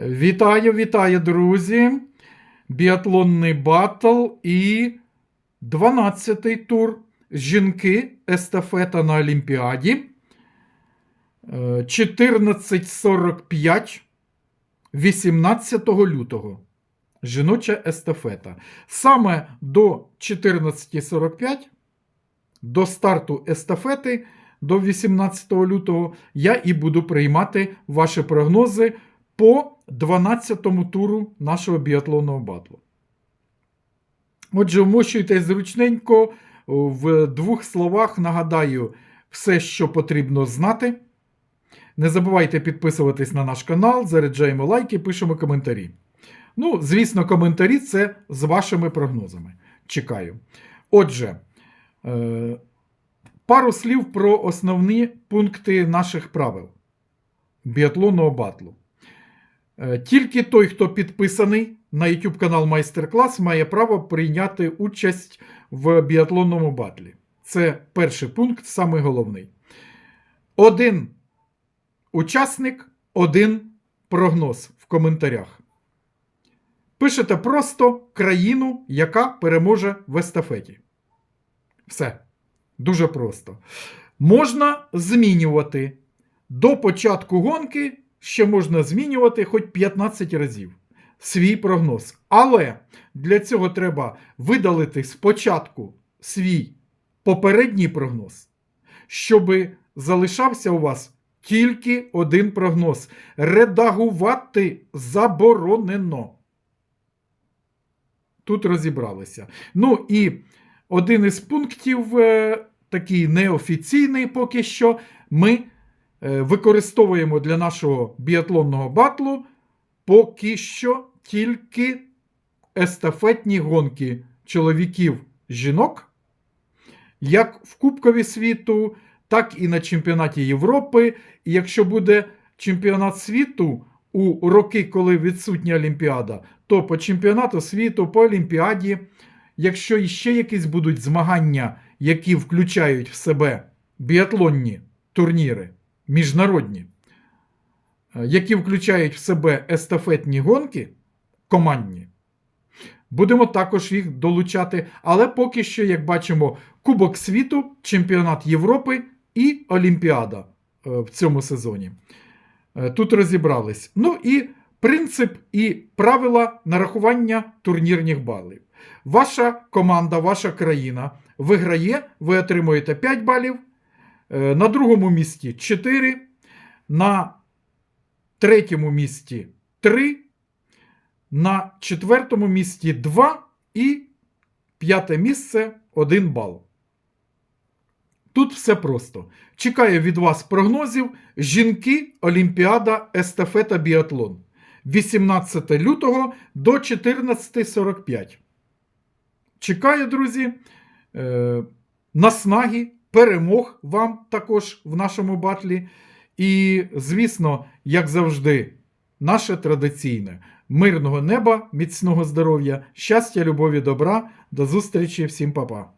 Вітаю, вітаю, друзі! Біатлонний батл і 12-й тур. Жінки естафета на Олімпіаді. Е, 14.45 18 лютого. Жіноча естафета. Саме до 14.45 до старту естафети до 18 лютого я і буду приймати ваші прогнози по 12-му туру нашого біатлонного батлу. Отже, вмощуйтесь зручненько. В двох словах нагадаю все, що потрібно знати. Не забувайте підписуватись на наш канал, заряджаємо лайки, пишемо коментарі. Ну, звісно, коментарі це з вашими прогнозами. Чекаю. Отже, е, пару слів про основні пункти наших правил біатлонного батлу. Е, Тільки той, хто підписаний на YouTube канал Майстер-клас, має право прийняти участь в біатлонному батлі. Це перший пункт, самий головний. Один учасник, один прогноз в коментарях. Пишете просто країну, яка переможе в естафеті. Все. Дуже просто. Можна змінювати. До початку гонки ще можна змінювати хоч 15 разів свій прогноз. Але для цього треба видалити спочатку свій попередній прогноз, щоб залишався у вас тільки один прогноз. Редагувати заборонено. Тут розібралися. Ну і один із пунктів, е, такий неофіційний поки що, ми використовуємо для нашого біатлонного батлу поки що тільки естафетні гонки чоловіків-жінок, як в Кубкові світу, так і на чемпіонаті Європи. І якщо буде чемпіонат світу у роки, коли відсутня Олімпіада, то по чемпіонату світу, по Олімпіаді, якщо іще якісь будуть змагання, які включають в себе біатлонні турніри, міжнародні, е, які включають в себе естафетні гонки командні, будемо також їх долучати. Але поки що, як бачимо, Кубок світу, Чемпіонат Європи і Олімпіада е, в цьому сезоні. Е, Тут розібрались. Ну і принцип і правила нарахування турнірних балів. Ваша команда, ваша країна виграє, ви отримуєте 5 балів. Е, На другому місці 4, на третьому місці 3, на четвертому місці 2 і п'яте місце 1 бал. Тут все просто. Чекаю від вас прогнозів. Жінки, Олімпіада, естафета, біатлон. 18 лютого до 14.45. Чекаю, друзі. Е, наснаги, перемог вам також в нашому батлі. І, звісно, як завжди, наше традиційне мирного неба, міцного здоров'я, щастя, любові, добра. До зустрічі, всім па-па.